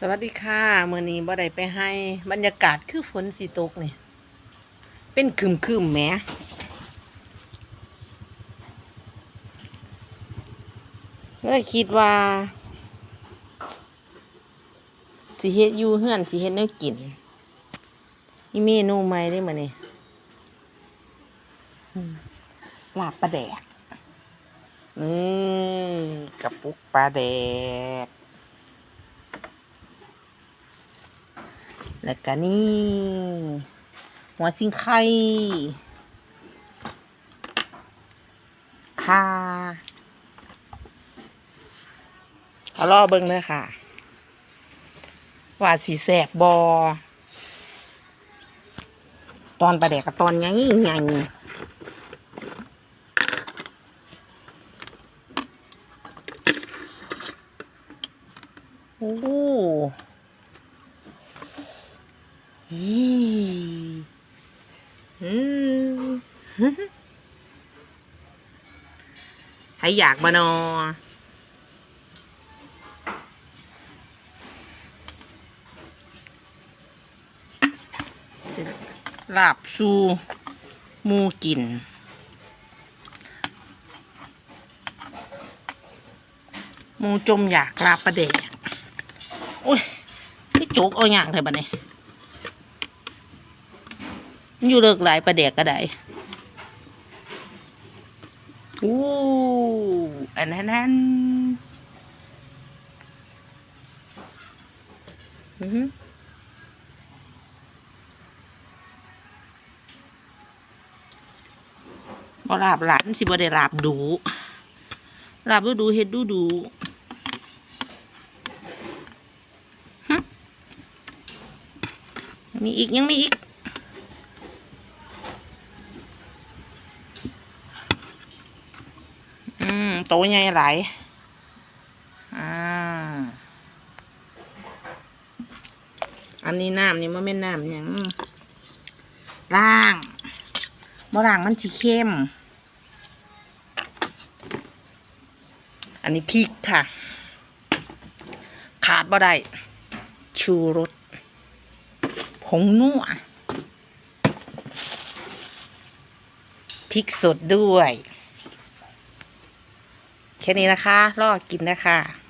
สวัสดีค่ะมื่อนี้บ่ได้ไปให้บรรยากาศคือฝนสีตกนี่เป็นคืมคืมๆแหมเลยคิดว่าสิเฮ็ดอยู่เฮือนสิเฮ็ดแนวกินมีเมนูใหม่ได้มื้อนี้อืมลาบปลาแดกนี่กระปุกปลาแดก แล้วก็นี่ หัวซิงไข่ค่ะเอาล่อเบิ้งเลยค่ะ ว่าสีแสบบอตอนประเดกกับตอนยังยังโอ้ โหอีอืมใครอยากมานอลาบซูมูกินมูจมอยากลาบประเดกโอ้ยพี่โจกเอาอย่างเถอะบัดนี้ อยู่เลิกหลายประเดกก็ได้อู้อันนั้นนั่นอือหือบ่ลาบหลานสิบ่ได้ลาบดูลาบดูดูเฮ็ดดูดูมีอีกยังมีอีก มโตใหญ่หลายอ่า อันนี้น้ำนี่มันเป็นน้ำหยังล่างบ่ล่างมันสีเข้ม อันนี้พริกค่ะ ขาดบ่ได้ ชูรสผงนัวพริกสดด้วย แค่นี้นะคะ รอกินนะคะ